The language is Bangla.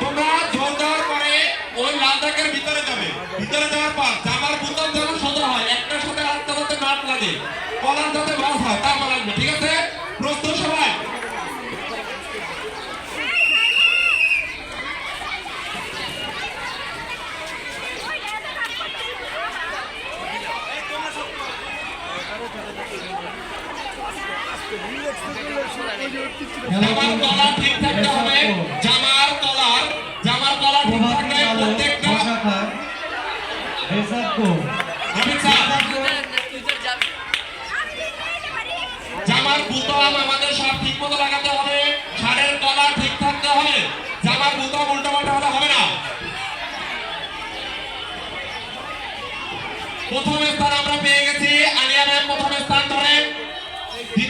তোমরা জল দেওয়ার পরে ওই লাল ভিতরে যাবে। ভিতরে যাওয়ার পর জামার বোতাম সোজা হয়, একটার সাথে আটটা যাতে নাট কলার যাতে বাস হয়, তারপর ঠিক আছে? জামার তলা ঠিক থাকতে হবে। জামার তলার জামার তলা ঠিক থাকলে প্রত্যেকটা। জামার বুতাম আমাদের সব ঠিক মতো লাগাতে হবে। শাড়ির তলা ঠিক থাকতে হবে। জামার বুতাম উল্টো পাল্টা হলে হবে না। প্রথম স্থান আমরা পেয়ে ইন্ডিয়ানের প্রথম স্থান ধরে। দ্বিতীয়